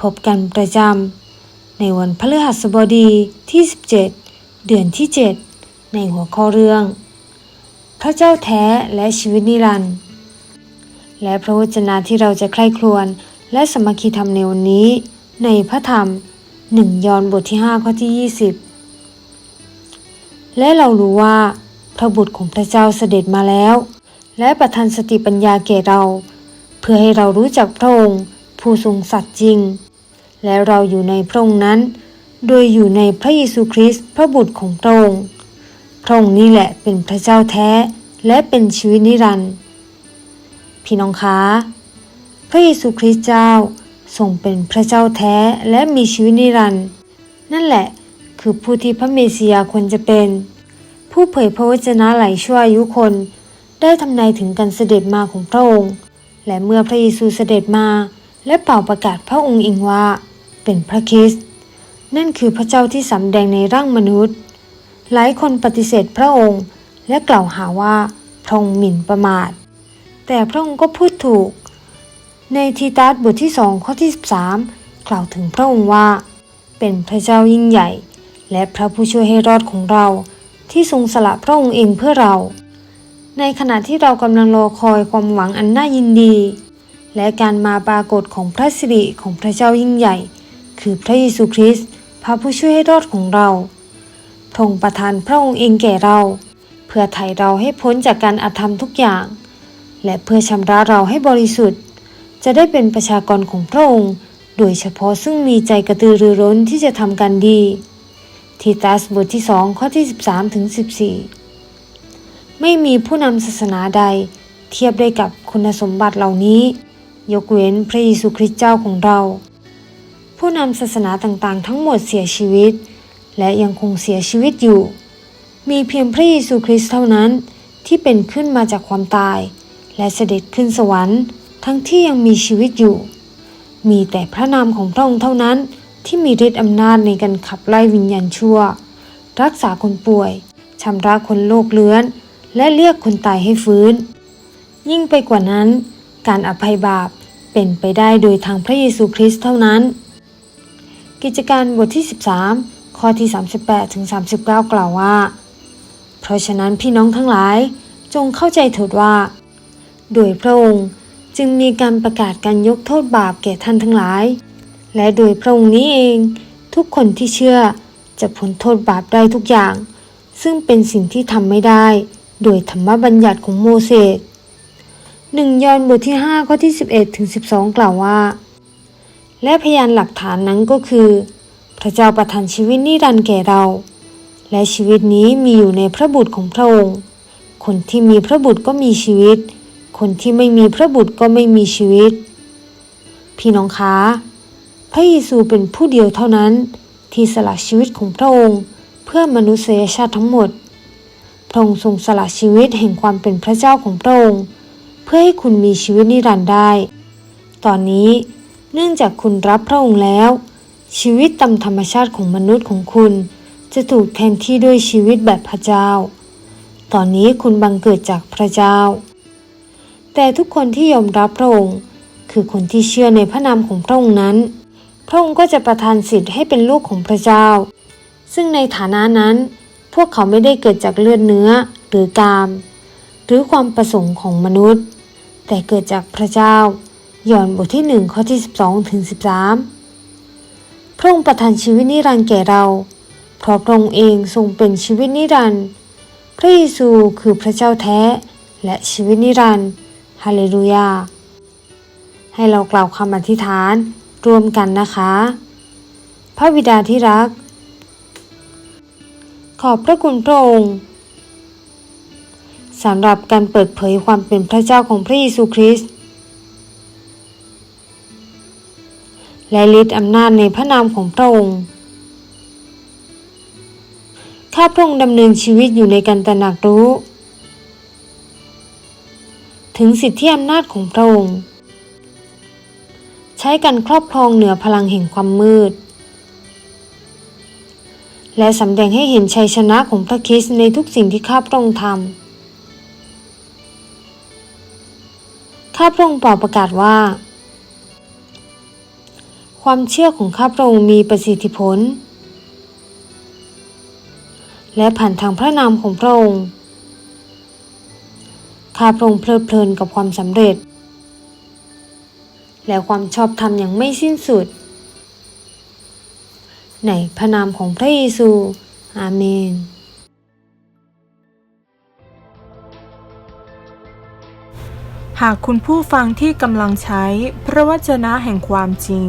พบกันประจำในวันพฤหัสบดีที่ 17 เดือนที่ 7 ในหัวข้อเรื่อง พระเจ้าแท้และชีวิตนิรันดร์และพระวจนะที่เราจะใคร่ครวญและสมัคคีธรรมในวันนี้ ในพระธรรม1ยอห์นบทที่ 5 ข้อที่ 20 และเรารู้ว่าพระบุตรของพระเจ้าเสด็จมาแล้ว และประทานสติปัญญาแก่เรา เพื่อให้เรารู้จักพระองค์ผู้ทรงสัตย์จริง และเราอยู่ในพระองค์นั้น โดยอยู่ในพระเยซูคริสต์พระบุตรของพระองค์พระองค์นี่แหละเป็นพระเจ้าแท้และเป็นชีวิตนิรันดร์พี่น้องคะพระเยซูคริสต์เจ้าทรงเป็นพระเจ้าแท้และมีชีวิตนิรันดร์นั่นแหละคือผู้ที่พระเมสสิยาควรจะเป็น ผู้เผยพระวจนะหลายชั่วอายุคน ได้ทำนายถึงการเสด็จมาของพระองค์ และเมื่อพระเยซูเสด็จมาและเป่าประกาศพระองค์เองว่า เป็นพระคริสต์นั่นคือพระเจ้าที่สำแดงในร่างมนุษย์ หลายคนปฏิเสธพระองค์ และกล่าวหาว่าพระองค์หมิ่นประมาท แต่พระองค์ก็พูดถูก ในทีตัสบทที่สองข้อที่13 กล่าวถึงพระองค์ว่า เป็นพระเจ้ายิ่งใหญ่ และพระผู้ช่วยให้รอดของเรา ที่ทรงสละพระองค์เองเพื่อเรา ในขณะที่เรากำลังรอคอยความหวังอันน่ายินดี และการมาปรากฏของพระสิริของพระเจ้ายิ่งใหญ่ คือพระเยซูคริสต์พระผู้ช่วยให้รอดของเราพระองค์ประทานพระองค์เองแก่เรา เพื่อไถ่เราให้พ้นจากการอาธรรมทุกอย่าง และเพื่อชำระเราให้บริสุทธิ์ จะได้เป็นประชากรของพระองค์ โดยเฉพาะซึ่งมีใจกระตือรือร้นที่จะทำการดีทีตัสบทที่สองข้อที่ 13ถึง14 ไม่มีผู้นำศาสนาใด เทียบได้กับคุณสมบัติเหล่านี้ ยกเว้นพระเยซูคริสต์เจ้าของเรา ผู้นำศาสนาต่างๆ ทั้งหมดเสียชีวิต และยังคงเสียชีวิตอยู่ มีเพียงพระเยซูคริสต์เท่านั้นที่เป็นขึ้นมาจากความตาย และเสด็จขึ้นสวรรค์ ทั้งที่ยังมีชีวิตอยู่ มีแต่พระนามของพระองค์เท่านั้นที่มีฤทธิ์อำนาจในการขับไล่วิญญาณชั่ว รักษาคนป่วยชำระคนโรคเลื้อน และเรียกคนตายให้ฟื้น ยิ่งไปกว่านั้น การอภัยบาปเป็นไปได้โดยทางพระเยซูคริสต์เท่านั้น กิจการบทที่ 13 ข้อที่ 38ถึง39 กล่าวว่า เพราะฉะนั้นพี่น้องทั้งหลายจงเข้าใจเถิดว่า โดยพระองค์จึงมีการประกาศการยกโทษบาปแก่ท่านทั้งหลาย และโดยพระองค์นี้เองทุกคนที่เชื่อจะพ้นโทษบาปได้ทุกอย่าง ซึ่งเป็นสิ่งที่ทำไม่ได้ โดยธรรมบัญญัติของโมเสสหนึ่งยอห์นบทที่ 5 ข้อที่ 11ถึง12 กล่าวว่า และพยานหลักฐานนั้นก็คือ พระเจ้าประทานชีวิตนิรันดร์แก่เรา และชีวิตนี้มีอยู่ในพระบุตรของพระองค์ คนที่มีพระบุตรก็มีชีวิต คนที่ไม่มีพระบุตรก็ไม่มีชีวิต พี่น้องคะ พระเยซูเป็นผู้เดียวเท่านั้น ที่สละชีวิตของพระองค์ เพื่อมนุษยชาติทั้งหมด พระองค์ทรงสละชีวิตแห่งความเป็นพระเจ้าของพระองค์ เพื่อให้คุณมีชีวิตนิรันดร์ได้ ตอนนี้ เนื่องจากคุณรับพระองค์แล้ว ชีวิตตามธรรมชาติของมนุษย์ของคุณ จะถูกแทนที่ด้วยชีวิตแบบพระเจ้า ตอนนี้คุณบังเกิดจากพระเจ้า แต่ทุกคนที่ยอมรับพระองค์ คือคนที่เชื่อในพระนามของพระองค์นั้น พระองค์ก็จะประทานสิทธิ์ให้เป็นลูกของพระเจ้า ซึ่งในฐานะนั้น พวกเขาไม่ได้เกิดจากเลือดเนื้อหรือกาม หรือความประสงค์ของมนุษย์ แต่เกิดจากพระเจ้า ยอห์นบทที่หนึ่งข้อที่ 12 ถึง 13 พระองค์ประทานชีวิตนิรันดร์แก่เรา เพราะพระองค์เองทรงเป็นชีวิตนิรันดร์ พระเยซูคือพระเจ้าแท้ และชีวิตนิรันดร์ฮาเลลูยา ให้เรากล่าวคำอธิษฐานร่วมกันนะคะ พระบิดาที่รัก ขอบพระคุณพระองค์สำหรับการเปิดเผยความเป็นพระเจ้าของพระเยซูคริสต์ และฤทธิอำนาจในพระนามของพระองค์ ข้าพระองค์ดำเนินชีวิตอยู่ในการตระหนักรู้ ถึงสิทธิอำนาจของพระองค์ ใช้การครอบครองเหนือพลังแห่งความมืด และสำแดงให้เห็นชัยชนะของพระคริสต์ในทุกสิ่งที่ข้าพระองค์ทำข้าพระองค์เป่าประกาศว่า ความเชื่อของข้าพระองค์มีประสิทธิผล และผ่านทางพระนามของพระองค์ ข้าพระองค์เพลิดเพลินกับความสำเร็จ และความชอบธรรมอย่างไม่สิ้นสุด ในพระนามของพระเยซู อาเมนหากคุณผู้ฟังที่กำลังใช้พระวจนะแห่งความจริง